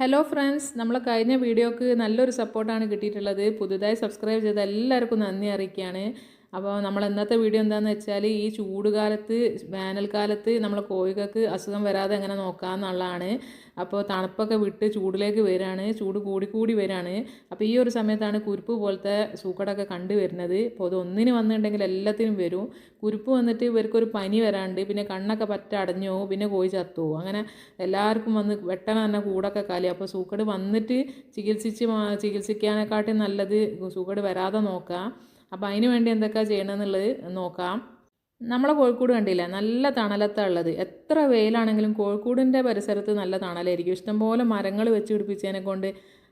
Hello friends നമ്മൾ കഴിഞ്ഞ വീഡിയോക്ക് നല്ലൊരു സപ്പോർട്ടാണ് കിട്ടിയിട്ടുള്ളത്. പുതുതായി സബ്സ്ക്രൈബ് ചെയ്ത എല്ലാവർക്കും നന്ദി അറിയിക്കുകയാണ്. അപ്പോൾ നമ്മൾ ഇന്നത്തെ വീഡിയോ എന്താണെന്ന് വെച്ചാൽ ഈ ചൂടുകാലത്ത് വേനൽക്കാലത്ത് നമ്മൾ കോഴികൾക്ക് അസുഖം വരാതെ എങ്ങനെ നോക്കാമെന്നുള്ളതാണ് അപ്പോൾ തണുപ്പൊക്കെ വിട്ട് ചൂടിലേക്ക് വരികയാണ് ചൂട് കൂടി കൂടി വരികയാണ്. അപ്പോൾ ഈ ഒരു സമയത്താണ് കുരുപ്പ് പോലത്തെ സൂക്കടൊക്കെ കണ്ടുവരുന്നത് അപ്പോൾ അത് ഒന്നിന് വന്നിട്ടുണ്ടെങ്കിൽ എല്ലാത്തിനും വരും. കുരുപ്പ് വന്നിട്ട് ഇവർക്കൊരു പനി വരാണ്ട് പിന്നെ കണ്ണൊക്കെ പറ്റ അടഞ്ഞു പോകും പിന്നെ കോഴി ചത്തു. അങ്ങനെ എല്ലാവർക്കും വന്ന് വെട്ടണം തന്നെ കൂടൊക്കെ കാലി. അപ്പോൾ സൂക്കട് വന്നിട്ട് ചികിത്സിച്ച് ചികിത്സിക്കാനെക്കാട്ടും നല്ലത് സൂക്കട് വരാതെ നോക്കാം. അപ്പോൾ അതിന് വേണ്ടി എന്തൊക്കെയാണ് ചെയ്യണമെന്നുള്ളത് നോക്കാം. നമ്മളെ കോഴിക്കോട് കണ്ടില്ല? നല്ല തണലത്താണ് ഉള്ളത്. എത്ര വെയിലാണെങ്കിലും കോഴിക്കോടിന്റെ പരിസരത്ത് നല്ല തണലായിരിക്കും. ഇഷ്ടംപോലെ മരങ്ങൾ വെച്ച് പിടിപ്പിച്ചതിനെ കൊണ്ട്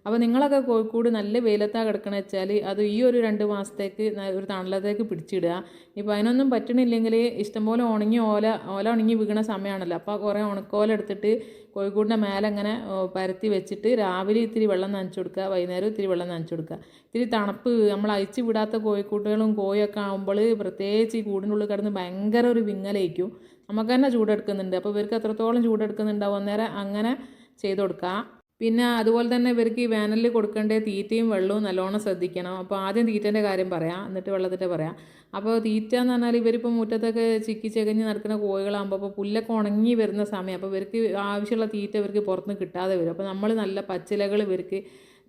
അപ്പോൾ നിങ്ങളൊക്കെ കോഴിക്കോട് നല്ല വെയിലത്താണ് കിടക്കണമെന്ന് വെച്ചാൽ അത് ഈ ഒരു രണ്ട് മാസത്തേക്ക് ഒരു തണലത്തേക്ക് പിടിച്ചിടുക. ഇപ്പോൾ അതിനൊന്നും പറ്റണില്ലെങ്കിൽ ഇഷ്ടംപോലെ ഉണങ്ങി ഓല ഓല ഉണങ്ങി വീണ സമയമാണല്ലോ അപ്പോൾ കുറേ ഉണക്കോല എടുത്തിട്ട് കോഴിക്കോടിന്റെ മേലെ അങ്ങനെ പരത്തി വെച്ചിട്ട് രാവിലെ ഇത്തിരി വെള്ളം നനച്ചു കൊടുക്കുക വൈകുന്നേരം ഇത്തിരി വെള്ളം നനച്ചു കൊടുക്കുക. ഇത്തിരി തണുപ്പ് നമ്മൾ അയച്ചു വിടാത്ത കോഴിക്കൂട്ടുകളും കോഴിയൊക്കെ ആകുമ്പോൾ പ്രത്യേകിച്ച് ഈ കൂടിനുള്ളിൽ കിടന്ന് ഭയങ്കര ഒരു വിങ്ങലേക്കും നമുക്ക് തന്നെ ചൂടെടുക്കുന്നുണ്ട്. അപ്പോൾ ഇവർക്ക് എത്രത്തോളം ചൂടെടുക്കുന്നുണ്ടാവും അന്നേരം അങ്ങനെ ചെയ്ത് കൊടുക്കാം പിന്നെ അതുപോലെ തന്നെ ഇവർക്ക് ഈ വേനലിൽ കൊടുക്കേണ്ട തീറ്റയും വെള്ളവും നല്ലോണം ശ്രദ്ധിക്കണം. അപ്പോൾ ആദ്യം തീറ്റേന്റെ കാര്യം പറയാം. എന്നിട്ട് വെള്ളത്തിന്റെ പറയാം. അപ്പോൾ തീറ്റ എന്ന് പറഞ്ഞാൽ ഇവരിപ്പോൾ മുറ്റത്തൊക്കെ ചിക്കി ചകഞ്ഞ് നടക്കുന്ന കോഴികളാകുമ്പോൾ അപ്പോൾ പുല്ലൊക്കെ ഉണങ്ങി വരുന്ന സമയം അപ്പോൾ ഇവർക്ക് ആവശ്യമുള്ള തീറ്റ ഇവർക്ക് പുറത്തുനിന്ന് കിട്ടാതെ വരും. അപ്പോൾ നമ്മൾ നല്ല പച്ചിലകൾ ഇവർക്ക്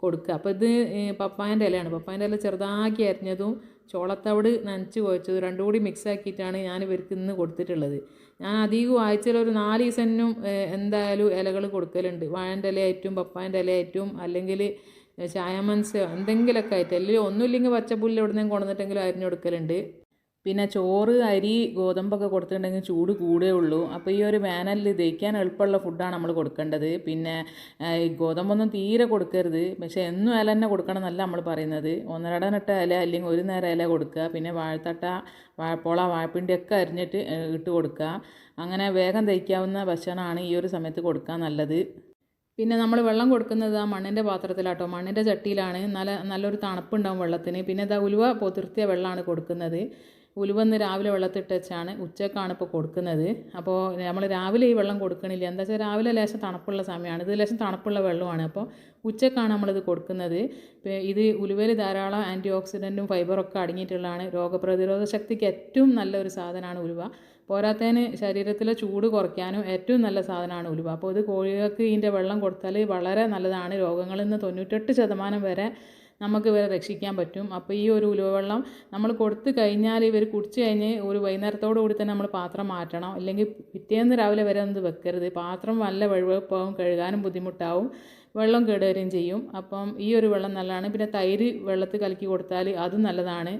കൊടുക്കുക. അപ്പോൾ ഇത് പപ്പായന്റെ ഇലയാണ്. പപ്പായന്റെ ഇല ചെറുതാക്കി അരിഞ്ഞതും ചോളത്തവിട് നനച്ച് കുഴച്ചത് രണ്ടും കൂടി മിക്സ് ആക്കിയിട്ടാണ് ഞാൻ ഇവർക്ക് ഇന്ന് കൊടുത്തിട്ടുള്ളത്. ഞാൻ അധികം ആഴ്ചയിൽ ഒരു നാല് ദിവസനും എന്തായാലും ഇലകൾ കൊടുക്കലുണ്ട്. വാഴന്റെ ഇലയായിട്ടും പപ്പായന്റെ ഇലയായിട്ടും അല്ലെങ്കിൽ ചായമൻസ് എന്തെങ്കിലുമൊക്കെ ആയിട്ട്. അല്ലെങ്കിൽ ഒന്നുമില്ലെങ്കിൽ പച്ചപ്പുല്ല് എവിടെ നിന്നെങ്കിലും കൊണ്ടുവന്നിട്ടെങ്കിലും അരിഞ്ഞു കൊടുക്കലുണ്ട്. പിന്നെ ചോറ് അരി ഗോതമ്പൊക്കെ കൊടുത്തിട്ടുണ്ടെങ്കിൽ ചൂട് കൂടേ ഉള്ളൂ. അപ്പോൾ ഈ ഒരു വേനലിൽ ദഹിക്കാൻ എളുപ്പമുള്ള ഫുഡാണ് നമ്മൾ കൊടുക്കേണ്ടത്. പിന്നെ ഗോതമ്പൊന്നും തീരെ കൊടുക്കരുത്. പക്ഷേ എന്നും ഇല തന്നെ കൊടുക്കണം എന്നല്ല നമ്മൾ പറയുന്നത്. ഒന്നരടനിട്ട ഇല അല്ലെങ്കിൽ ഒരു നേരം ഇല കൊടുക്കുക. പിന്നെ വാഴത്തട്ട വാഴപ്പോള വാഴപ്പിണ്ടിയൊക്കെ അരിഞ്ഞിട്ട് ഇട്ട് കൊടുക്കുക. അങ്ങനെ വേഗം ദഹിക്കാവുന്ന ഭക്ഷണമാണ് ഈ ഒരു സമയത്ത് കൊടുക്കാൻ നല്ലത്. പിന്നെ നമ്മൾ വെള്ളം കൊടുക്കുന്നത് ആ മണ്ണിന്റെ പാത്രത്തിലാട്ടോ. മണ്ണിന്റെ ചട്ടിയിലാണ്. നല്ല നല്ലൊരു തണുപ്പുണ്ടാവും വെള്ളത്തിന്. പിന്നെ ഇതാ ഉലുവ പൊതിർത്തിയ വെള്ളമാണ് കൊടുക്കുന്നത്. ഉലുവ ഇന്ന് രാവിലെ വെള്ളത്തിട്ട് വെച്ചാണ് ഉച്ചക്കാണ് ഇപ്പോൾ കൊടുക്കുന്നത്. അപ്പോൾ നമ്മൾ രാവിലെ ഈ വെള്ളം കൊടുക്കണില്ല. എന്താ വെച്ചാൽ രാവിലെ ലേശം തണുപ്പുള്ള സമയമാണ് ഇത് ലേശം തണുപ്പുള്ള വെള്ളമാണ്. അപ്പോൾ ഉച്ചക്കാണ് നമ്മളിത് കൊടുക്കുന്നത്. ഇത് ഉലുവയിൽ ധാരാളം ആന്റി ഓക്സിഡന്റും ഫൈബറൊക്കെ അടങ്ങിയിട്ടുള്ളതാണ് രോഗപ്രതിരോധ ശക്തിക്ക് ഏറ്റവും നല്ലൊരു സാധനമാണ് ഉലുവ. പോരാത്തതിന് ശരീരത്തിലെ ചൂട് കുറയ്ക്കാനും ഏറ്റവും നല്ല സാധനമാണ് ഉലുവ. അപ്പോൾ ഇത് കോഴികൾക്ക് ഇതിന്റെ വെള്ളം കൊടുത്താൽ വളരെ നല്ലതാണ്. രോഗങ്ങളിൽ നിന്ന് തൊണ്ണൂറ്റെട്ട് ശതമാനം വരെ നമുക്ക് ഇവരെ രക്ഷിക്കാൻ പറ്റും. അപ്പോൾ ഈ ഒരു ഉലുവ വെള്ളം നമ്മൾ കൊടുത്തു കഴിഞ്ഞാൽ ഇവർ കുടിച്ച് കഴിഞ്ഞ് ഒരു വൈകുന്നേരത്തോടു കൂടി തന്നെ നമ്മൾ പാത്രം മാറ്റണം. അല്ലെങ്കിൽ പിറ്റേന്ന് രാവിലെ വരെ ഒന്ന് വെക്കരുത്. പാത്രം നല്ല വെഴുവെപ്പാവും കഴുകാനും ബുദ്ധിമുട്ടാവും. വെള്ളം കേടുവരികയും ചെയ്യും. അപ്പം ഈ ഒരു വെള്ളം നല്ലതാണ്. പിന്നെ തൈര് വെള്ളത്തിൽ കലക്കി കൊടുത്താൽ അതും നല്ലതാണ്.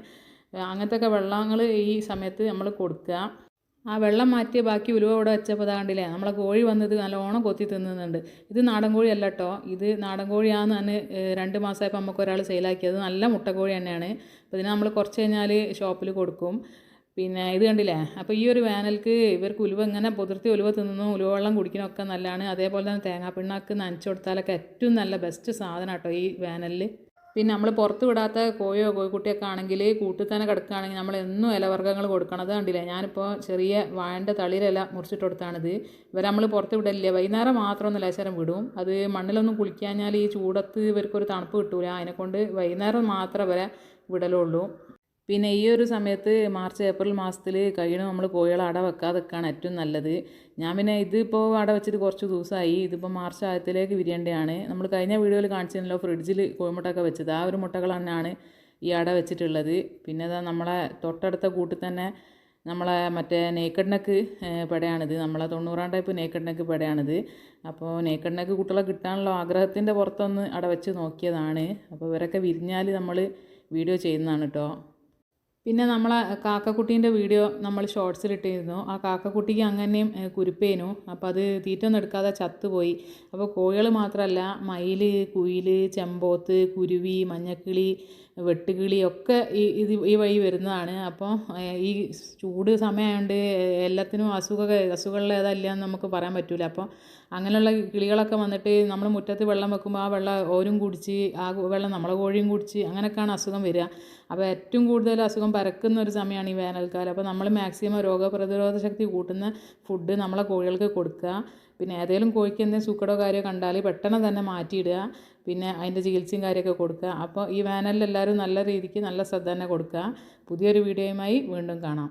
അങ്ങനത്തെ ഒക്കെ വെള്ളങ്ങൾ ഈ സമയത്ത് നമ്മൾ കൊടുക്കുക. ആ വെള്ളം മാറ്റിയ ബാക്കി ഉലുവ ഇവിടെ വെച്ചപ്പോൾ കണ്ടില്ലേ നമ്മളെ കോഴി വന്നത് നല്ലോണം കൊത്തി തിന്നുന്നുണ്ട്. ഇത് നാടൻ കോഴി അല്ല കേട്ടോ ഇത് നാടൻ കോഴിയാന്ന് തന്നെ രണ്ട് മാസമായപ്പോൾ നമുക്ക് ഒരാൾ സെയിലാക്കിയത് നല്ല മുട്ടക്കോഴി തന്നെയാണ്. അപ്പോൾ ഇതിനെ നമ്മൾ കുറച്ച് കഴിഞ്ഞാൽ ഷോപ്പിൽ കൊടുക്കും. പിന്നെ ഇത് കണ്ടില്ലേ അപ്പോൾ ഈ ഒരു വേനൽക്ക് ഇവർക്ക് ഉലുവ ഇങ്ങനെ പുതിർത്തി ഉലുവ തിന്നുന്നു ഉലുവ വെള്ളം കുടിക്കണമൊക്കെ നല്ലതാണ് അതേപോലെ തന്നെ തേങ്ങാപ്പിണ്ണാക്ക് നനച്ചു കൊടുത്താലൊക്കെ ഏറ്റവും നല്ല ബെസ്റ്റ് സാധനം കേട്ടോ ഈ വേനലിൽ പിന്നെ നമ്മൾ പുറത്ത് വിടാത്ത കോഴിയോ കോഴിക്കുട്ടിയൊക്കെ ആണെങ്കിൽ കൂട്ടിൽ തന്നെ കിടക്കുകയാണെങ്കിൽ നമ്മൾ എന്നും ഇലവർഗങ്ങൾ കൊടുക്കണത് കണ്ടില്ലേ? ഞാനിപ്പോൾ ചെറിയ വാഴന്റെ തളിരില മുറിച്ചിട്ട് കൊടുത്താണിത്. ഇവരെ നമ്മൾ പുറത്ത് വിടലില്ല. വൈകുന്നേരം മാത്രം ഒന്ന് ലേശരം വിടും. അത് മണ്ണിലൊന്നും കുളിക്കാഞ്ഞാൽ ഈ ചൂടത്ത് ഇവർക്കൊരു തണുപ്പ് കിട്ടൂല. അതിനെക്കൊണ്ട് വൈകുന്നേരം മാത്രമേ ഇവരെ വിടലുള്ളൂ. പിന്നെ ഈ ഒരു സമയത്ത് മാർച്ച് ഏപ്രിൽ മാസത്തിൽ കഴിയണം നമ്മൾ കോഴികളെ അട വെക്കാതെക്കാണ് ഏറ്റവും നല്ലത്. ഞാൻ പിന്നെ ഇതിപ്പോൾ അട വെച്ചിട്ട് കുറച്ച് ദിവസമായി ഇതിപ്പോൾ മാർച്ച് ആയത്തിലേക്ക് വിരിയേണ്ടതാണ് നമ്മൾ കഴിഞ്ഞ വീഡിയോയിൽ കാണിച്ചിരുന്നല്ലോ ഫ്രിഡ്ജിൽ കോഴിമുട്ടൊക്കെ വെച്ചത്. ആ ഒരു മുട്ടകൾ തന്നെയാണ് ഈ അട വെച്ചിട്ടുള്ളത്. പിന്നെ അതാ നമ്മളെ തൊട്ടടുത്ത കൂട്ടിൽ തന്നെ നമ്മളെ മറ്റേ നേക്കഡ് നെക്ക് പെടയാണിത്. നമ്മളെ തൊണ്ണൂറാം ടൈപ്പ് നേക്കഡ് നെക്ക് പെടയാണിത്. അപ്പോൾ നേക്കഡ് നെക്ക് കുട്ടികളെ കിട്ടാനുള്ള ആഗ്രഹത്തിന്റെ പുറത്തൊന്ന് അട വെച്ച് നോക്കിയതാണ്. അപ്പോൾ ഇവരൊക്കെ വിരിഞ്ഞാൽ നമ്മൾ വീഡിയോ ചെയ്യുന്നതാണ് കേട്ടോ പിന്നെ നമ്മൾ കാക്കക്കുട്ടീന്റെ വീഡിയോ നമ്മൾ ഷോർട്സിലിട്ടിരുന്നു. ആ കാക്കക്കുട്ടിക്ക് അങ്ങനെയും കുരുപ്പേനു. അപ്പോൾ അത് തീറ്റൊന്നും എടുക്കാതെ ചത്തുപോയി. അപ്പോൾ കോഴികൾ മാത്രമല്ല മയിൽ കുയിൽ ചെമ്പോത്ത് കുരുവി മഞ്ഞക്കിളി വെട്ടുകിളി ഒക്കെ ഈ ഇത് ഈ വഴി വരുന്നതാണ്. അപ്പോൾ ഈ ചൂട് സമയമായതുകൊണ്ട് എല്ലാത്തിനും അസുഖ അസുഖങ്ങളേതല്ല എന്ന് നമുക്ക് പറയാൻ പറ്റില്ല അപ്പോൾ അങ്ങനെയുള്ള കിളികളൊക്കെ വന്നിട്ട് നമ്മൾ മുറ്റത്ത് വെള്ളം വെക്കുമ്പോൾ ആ വെള്ളം ഓരും കുടിച്ച് ആ വെള്ളം നമ്മളെ കോഴിയും കുടിച്ച് അങ്ങനെയൊക്കെയാണ് അസുഖം വരിക. അപ്പോൾ ഏറ്റവും കൂടുതൽ അസുഖം പരക്കുന്ന ഒരു സമയമാണ് ഈ വേനൽക്കാലം. അപ്പോൾ നമ്മൾ മാക്സിമം രോഗപ്രതിരോധ ശക്തി കൂട്ടുന്ന ഫുഡ് നമ്മളെ കോഴികൾക്ക് കൊടുക്കുക. പിന്നെ ഏതെങ്കിലും കോഴിക്ക് എന്തെങ്കിലും സൂക്കടോ കാര്യമോ കണ്ടാൽ പെട്ടെന്ന് തന്നെ മാറ്റിയിടുക. പിന്നെ അതിന്റെ ചികിത്സയും കാര്യമൊക്കെ കൊടുക്കുക. അപ്പോൾ ഈ വേനലിൽ എല്ലാവരും നല്ല രീതിക്ക് നല്ല ശ്രദ്ധ തന്നെ കൊടുക്കുക. പുതിയൊരു വീഡിയോയുമായി വീണ്ടും കാണാം.